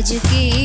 आज की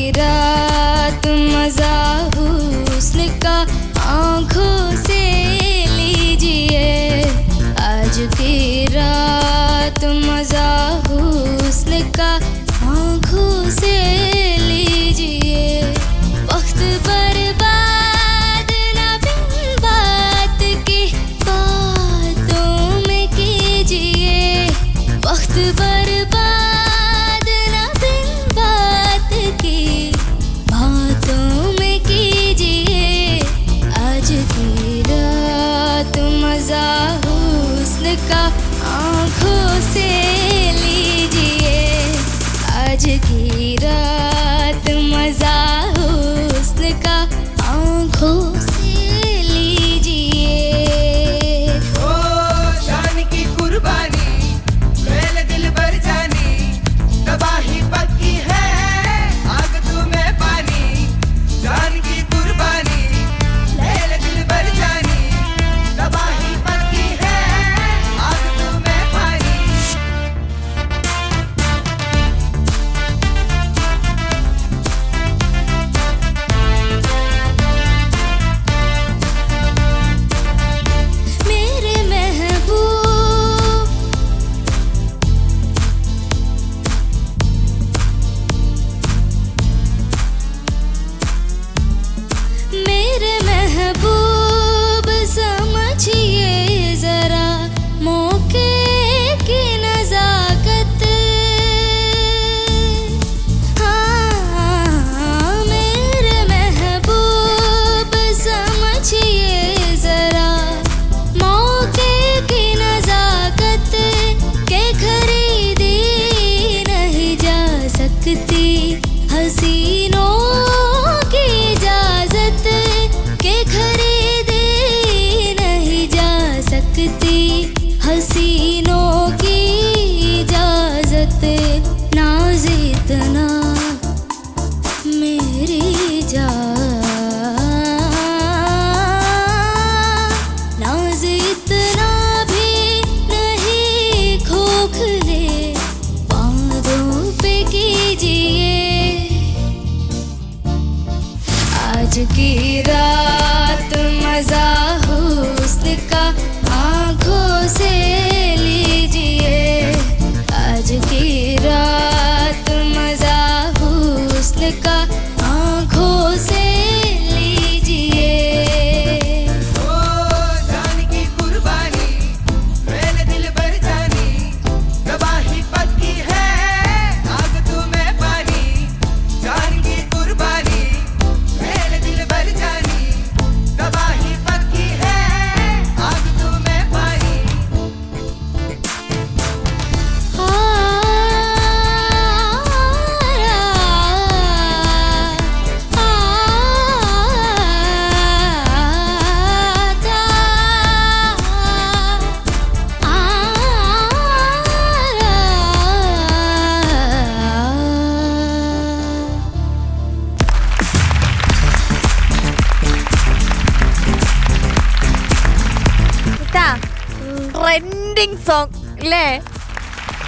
trending song അല്ലേ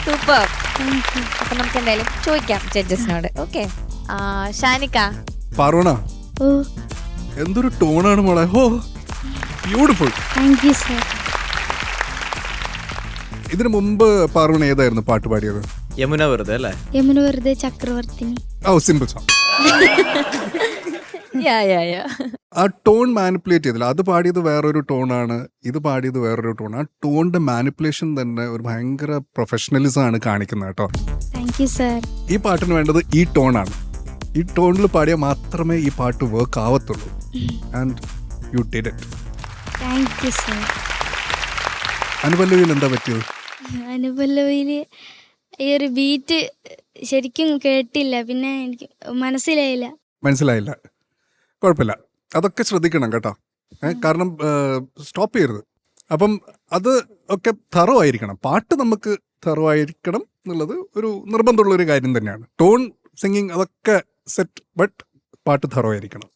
സൂപ്പർ അപ്പൊ നമുക്ക് എന്തായാലും ചോദിക്കാം ജഡ്ജസിനോട് ഓക്കെ ഷാനിക്ക. ഓ. എന്തൊരു ടോണാണ് മോളെ. ഹോ. ബ്യൂട്ടിഫുൾ താങ്ക് യു സർ ഇതിനു മുമ്പ് പാർവണ ഏതായിരുന്നു പാട്ട് പാടിയത്? യമുന വെറുതെ അല്ലേ? യമുന വെറുതെ ചക്രവർത്തിനി. ഓ സിമ്പിൾ സോങ് യാ യാ യാ ആ ടോൺ മാനിപ്പുലേറ്റ് ചെയ്തില്ല. അത് പാടിയത് വേറൊരു ടോണാണ് ഇത് പാടിയത് വേറൊരു ടോൺ ആ ടോണിന്റെ മാനിപ്പുലേഷൻ തന്നെ ഒരു ഭയങ്കര പ്രൊഫഷണലിസം ആണ് കാണിക്കുന്നത് കേട്ടോ. താങ്ക് യു സർ ഈ പാട്ടിന് വേണ്ടത് ഈ ടോണാണ് ഈ ടോണിൽ പാടിയാൽ മാത്രമേ ഈ പാട്ട് work ആവത്തുള്ളൂ. And you did it thank you sir അനുപല്ലവിയിൽ എന്താ പറ്റിയത്? അനുപല്ലവിയിൽ ഈ ഒരു ബീറ്റ് ശരിക്കും കേട്ടില്ല. പിന്നെ എനിക്ക് മനസ്സിലായില്ല. മനസ്സിലായില്ല. കുഴപ്പമില്ല. അതൊക്കെ ശ്രദ്ധിക്കണം കേട്ടോ. കാരണം സ്റ്റോപ്പ് ചെയ്യരുത്. അപ്പം അത് ഒക്കെ തറോ ആയിരിക്കണം. പാട്ട് നമുക്ക് തറോ ആയിരിക്കണം എന്നുള്ളത് ഒരു നിർബന്ധമുള്ള ഒരു കാര്യം തന്നെയാണ്. ടോൺ സിംഗിങ് അതൊക്കെ സെറ്റ് ബട്ട് പാട്ട് തറോ ആയിരിക്കണം.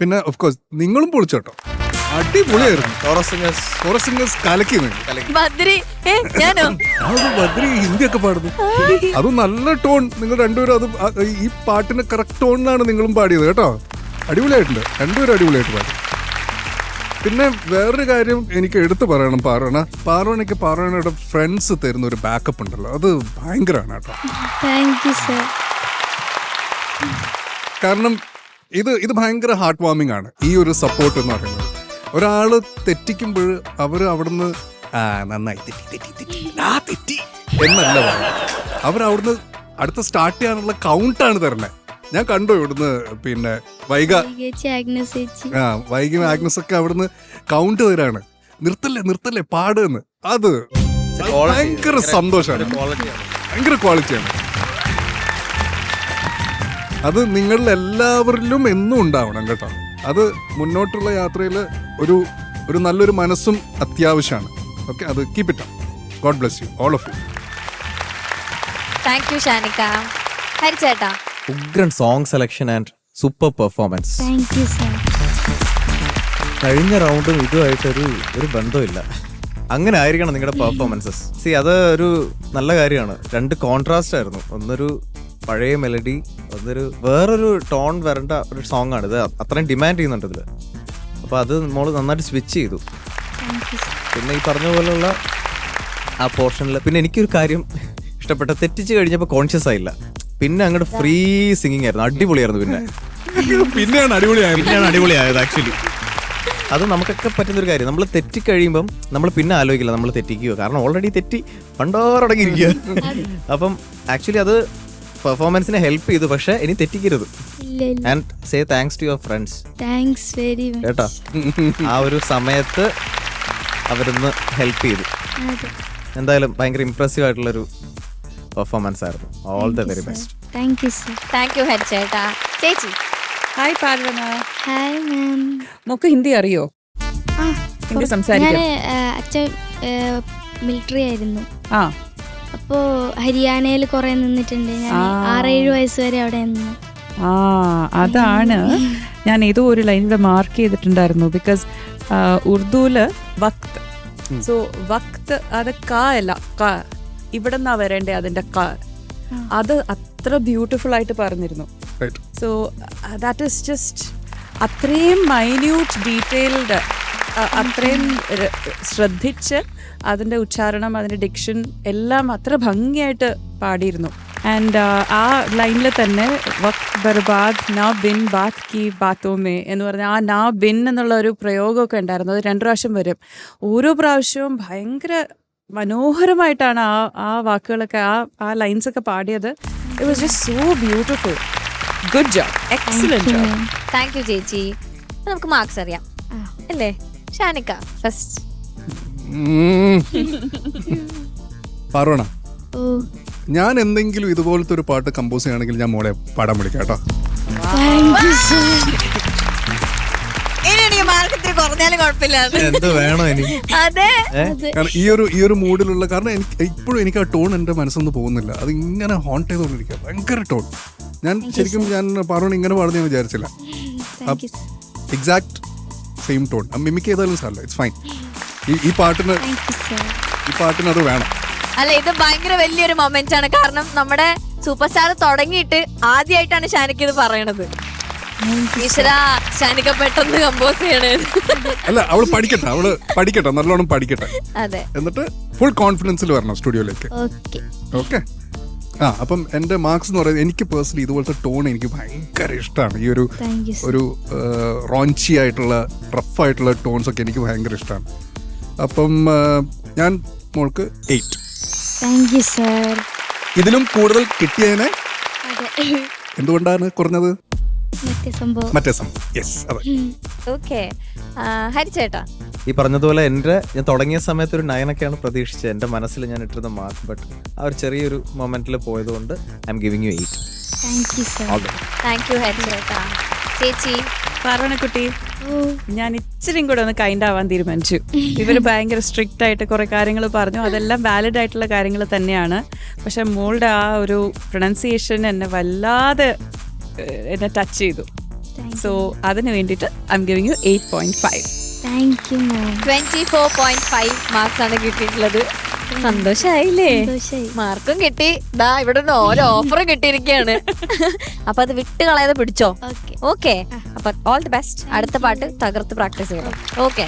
പിന്നെ ഓഫ് കോഴ്സ് നിങ്ങളും പൊളിച്ചു കേട്ടോ. അടിപൊളിയായിരുന്നു. കോറസ് സിംഗേഴ്സ് ഫോറസ്റ്റ് സിംഗേഴ്സ് കലക്കി നിങ്ങൾ ബദ്രി ഏ ഞാനോ? അത് ബദ്രി ഹിന്ദി ഒക്കെ പാടുന്നു അത് നല്ല ടോൺ നിങ്ങൾ രണ്ടുപേരും അത് ഈ പാട്ടിന് കറക്റ്റ് ടോണിലാണ് നിങ്ങളും പാടിയത് കേട്ടോ. അടിപൊളിയായിട്ടുണ്ട്. രണ്ടുപേരും അടിപൊളിയായിട്ട് പാടി. പിന്നെ വേറൊരു കാര്യം എനിക്ക് എടുത്തു പറയണം പാർവണ പാർവണയ്ക്ക് പാർവണയുടെ ഫ്രണ്ട്സ് തരുന്ന ഒരു ബാക്കപ്പ് ഉണ്ടല്ലോ. അത് ഭയങ്കരമാണ് കേട്ടോ. കാരണം ഇത് ഇത് ഭയങ്കര ഹാർട്ട് വാർമിംഗ് ആണ് ഈ ഒരു സപ്പോർട്ട് എന്ന് പറയുന്നത്. ഒരാൾ തെറ്റിക്കുമ്പോൾ അവർ അവിടുന്ന് ആ നന്നായി. തെറ്റി തെറ്റി തെറ്റി. ആ തെറ്റി. എന്നല്ല അവർ അവിടുന്ന് അടുത്ത സ്റ്റാർട്ട് ചെയ്യാനുള്ള കൗണ്ടാണ് തരണേ ഞാൻ കണ്ടു ഇവിടുന്ന് പിന്നെ ആഗ്നസ് ആ വൈകി ആഗ്നസ് ഒക്കെ അവിടുന്ന് കൗണ്ട് തരാണ് നിർത്തല്ലേ നിർത്തല്ലേ പാടുന്ന്. അത് ഭയങ്കര സന്തോഷമാണ്. ക്വാളിറ്റിയാണ് ഭയങ്കര ക്വാളിറ്റിയാണ് അത് നിങ്ങളിൽ എല്ലാവരിലും എന്നും ഉണ്ടാവണം കേട്ടോ. അത് മുന്നോട്ടുള്ള യാത്രയിൽ ഒരു ഒരു നല്ലൊരു മനസ്സും അത്യാവശ്യമാണ്. ഓക്കെ അത് keep it god bless you all of you thank you Shanika. ഹരിച്ചേട്ടാ ഉഗ്രൻ song selection and super performance കഴിഞ്ഞ റൗണ്ടും ഇതുമായിട്ടൊരു ഒരു ബന്ധമില്ല അങ്ങനെ ആയിരിക്കണം നിങ്ങളുടെ പെർഫോമൻസസ് സി അത് ഒരു നല്ല കാര്യമാണ്. രണ്ട് കോൺട്രാസ്റ്റ് ആയിരുന്നു. ഒന്നൊരു പഴയ മെലഡി ഒന്നൊരു വേറൊരു ടോൺ വരേണ്ട ഒരു സോങ് ആണ്. ഇത് അത്രയും ഡിമാൻഡ് ചെയ്യുന്നുണ്ട് ഇതിൽ അപ്പോൾ അത് നമ്മൾ നന്നായിട്ട് സ്വിച്ച് ചെയ്തു. പിന്നെ ഈ പറഞ്ഞ പോലുള്ള ആ പോർഷനിൽ പിന്നെ എനിക്കൊരു കാര്യം ഇഷ്ടപ്പെട്ട തെറ്റിച്ച് കഴിഞ്ഞപ്പോൾ കോൺഷ്യസ് ആയില്ല. പിന്നെ അങ്ങോട്ട് ഫ്രീ സിംഗിങ് ആയിരുന്നു. അടിപൊളിയായിരുന്നു പിന്നെ. പിന്നെയാണ് അടിപൊളിയായത്. പിന്നെയാണ് അടിപൊളിയായത് ആക്ച്വലി അത് നമുക്കൊക്കെ പറ്റുന്നൊരു കാര്യം. നമ്മൾ തെറ്റിക്കഴിയുമ്പം നമ്മൾ പിന്നെ ആലോചിക്കില്ല നമ്മൾ തെറ്റിക്കുക കാരണം ഓൾറെഡി തെറ്റി പണ്ടോറടങ്ങിയിരിക്കുക അപ്പം ആക്ച്വലി അത് പെർഫോമൻസിനെ ഹെൽപ്പ് ചെയ്തു പക്ഷേ ഇനി തെറ്റിക്കരുത്. ഇല്ല ഇല്ല. And say thanks to your friends thanks very much കേട്ടോ? ആ ഒരു സമയത്ത് അവരൊന്ന് ഹെൽപ്പ് ചെയ്തു. എന്തായാലും ഭയങ്കര ഇമ്പ്രസീവ് ആയിട്ടുള്ളൊരു പെർഫോമൻസ് ആയിരുന്നു all the very best thank you sir thank you ഹരിച്ചേട്ടാ ചേച്ചി. ഹായ് പാർവന ഹായ് മാം മോക്ക് ഹിന്ദി അറിയോ? ആ സംസാരിക്കാം. ഞാൻ അച്ഛൻ മിലിറ്ററി ആയിരുന്നു. ആ. അപ്പോ ഹരിയാനയിൽ കുറെ നിന്നിട്ടുണ്ട്. ഞാൻ. ആറേഴ് വയസ്സ് വരെ അവിടെ നിന്നു. ആ അതാണ്. ഞാൻ ഏതോ ഒരു ലൈനിൽ മാർക്ക് ചെയ്തിട്ടുണ്ടായിരുന്നു. ബിക്കോസ് ഉർദുല വക്ത് സോ വക്ത് അത് കാ അല്ല ക. ഇവിടെ നിന്നാ വരേണ്ടേ അതിന്റെ കാർ അത് അത്ര ബ്യൂട്ടിഫുൾ ആയിട്ട് പറഞ്ഞിരുന്നു. സോ ദാറ്റ് ഈസ് ജസ്റ്റ് അത്രയും മൈന്യൂട്ട് ഡീറ്റെയിൽഡ് അത്രയും ര- ശ്രദ്ധിച്ച് അതിന്റെ ഉച്ചാരണം അതിന്റെ ഡിക്ഷൻ എല്ലാം അത്ര ഭംഗിയായിട്ട് പാടിയിരുന്നു. ആൻഡ് ആ ലൈനിൽ തന്നെ വക് ബർബാദ് നാ ബിൻ ബാത് കി ബാത്തോമേ എന്ന് പറഞ്ഞ ആ നാ ബിൻ എന്നുള്ള ഒരു പ്രയോഗമൊക്കെ ഉണ്ടായിരുന്നു. അത് രണ്ട് പ്രാവശ്യം വരും. ഓരോ പ്രാവശ്യവും ഭയങ്കര മനോഹരമായിട്ടാണ് ആ ആ വാക്കുകളൊക്കെ ആ ആ ലൈൻസ് ഒക്കെ പാടിയത്. It was just so beautiful good job excellent job thank you ചേച്ചി. നമുക്ക് മാർക്സ് അറിയാം. അല്ലേ? ഷാനിക്ക ഫസ്റ്റ് പാർവണ ഞാൻ എന്തെങ്കിലും ഇതുപോലത്തെ ഒരു പാട്ട് കമ്പോസ് ചെയ്യുകയാണെങ്കിൽ ഞാൻ മോളെ പാടാൻ വിളിക്കാം കേട്ടോ. എനിക്ക് മാർക്ക് ഇത്തിരി കുറഞ്ഞാലും കുഴപ്പമില്ല എന്ത് വേണോ ഇനി? അതെ. കാരണം ഈ ഒരു ഈ ഒരു മൂഡിലുള്ള കാരണം എനിക്ക് ഇപ്പോഴും എനിക്ക് ആ ടോൺ എന്റെ മനസ്സൊന്നും പോകുന്നില്ല. അത് ഇങ്ങനെ ഹോണ്ട് ചെയ്തുകൊണ്ടിരിക്കുക. ഭയങ്കര ടോൺ ഞാൻ ശരിക്കും ഞാൻ പറഞ്ഞു ഇങ്ങനെ പാടുന്ന ഞാൻ വിചാരിച്ചില്ല. എക്സാക്ട് സെയിം ടോൺ മിമിക്ക് ചെയ്താലും സാറല്ല ഇറ്റ്സ് ഫൈൻ ഈ പാട്ടിന് ഈ പാട്ടിന് അത് വേണം. അല്ല ഇത് ഭയങ്കര വലിയൊരു മൊമെന്റ് ആണ്. കാരണം നമ്മുടെ സൂപ്പർ സ്റ്റാർ തുടങ്ങിയിട്ട് ആദ്യമായിട്ടാണ് ഷാനിക്ക് ഇത് പറയണത്. ഈശ്വര ഷാനിക്ക പെട്ടെന്ന് കമ്പോസ് ചെയ്യണേ. അല്ല അവൾ പഠിക്കട്ടെ അവൾ പഠിക്കട്ടെ നല്ലോണം പഠിക്കട്ടെ. അതെ. എന്നിട്ട് ഫുൾ കോൺഫിഡൻസിൽ വരണം സ്റ്റുഡിയോയിലേക്ക് ഓക്കെ ഓക്കെ ആ അപ്പം എന്റെ മാർക്സ് എന്ന് പറയുന്നത് എനിക്ക് പേഴ്സണലി ഇതുപോലത്തെ ടോൺ എനിക്ക് ഭയങ്കര ഇഷ്ടമാണ്. ഈ ഒരു ഒരു റോഞ്ചി ആയിട്ടുള്ള റഫ് ആയിട്ടുള്ള ടോൺസ് ഒക്കെ എനിക്ക് ഭയങ്കര ഇഷ്ടമാണ്. അപ്പം ഞാൻ മോൾക്ക് എയ്റ്റ് താങ്ക് യു സർ ഇതിലും കൂടുതൽ കിട്ടിയതിനെ എന്തുകൊണ്ടാണ് കുറഞ്ഞത്? മറ്റേ സംഭവം. മറ്റേ സം യെസ് അതെ. ഓക്കെ ഹരിച്ചേട്ടാ. ഈ പറഞ്ഞതുപോലെ എന്റെ ഞാൻ തുടങ്ങിയ സമയത്ത് ഒരു നയനൊക്കെയാണ് പ്രതീക്ഷിച്ചത്. എന്റെ മനസ്സിൽ ഞാൻ ഇട്ടിരുന്ന മാർക്ക് ബട്ട് ആ ഒരു ചെറിയൊരു മൊമെന്റിൽ പോയതുകൊണ്ട് I am giving you eight thank you sir all the thank you ഹരിച്ചേട്ടാ. ചേച്ചി. പാർവണക്കുട്ടി ഞാൻ ഇച്ചിരിയും കൂടെ ഒന്ന് കൈൻഡ് ആവാൻ തീരുമാനിച്ചു. ഇവർ ഭയങ്കര സ്ട്രിക്റ്റ് ആയിട്ട് കുറേ കാര്യങ്ങൾ പറഞ്ഞു. അതെല്ലാം വാലിഡ് ആയിട്ടുള്ള കാര്യങ്ങൾ തന്നെയാണ്. പക്ഷെ മോളുടെ ആ ഒരു പ്രൊണൗൺസിയേഷൻ എന്നെ വല്ലാതെ എന്നെ ടച്ച് ചെയ്തു. സോ അതിന് വേണ്ടിയിട്ട് I am giving you eight point five thank you ma'am twenty four point five marks ആണ് കിട്ടിയിട്ടുള്ളത്. സന്തോഷായില്ലേ? സന്തോഷായി. മാർക്കും കിട്ടി. ദാ ഇവിടെ നിന്ന് ഓരോ ഓഫറും കിട്ടിയിരിക്കുകയാണ് അപ്പൊ അത് വിട്ട് കളയാതെ പിടിച്ചോ? ഓക്കെ ഓക്കെ അപ്പൊ ഓൾ ദി ബെസ്റ്റ് അടുത്ത പാട്ട് തകർത്ത് പ്രാക്ടീസ് ചെയ്യണം. ഓക്കെ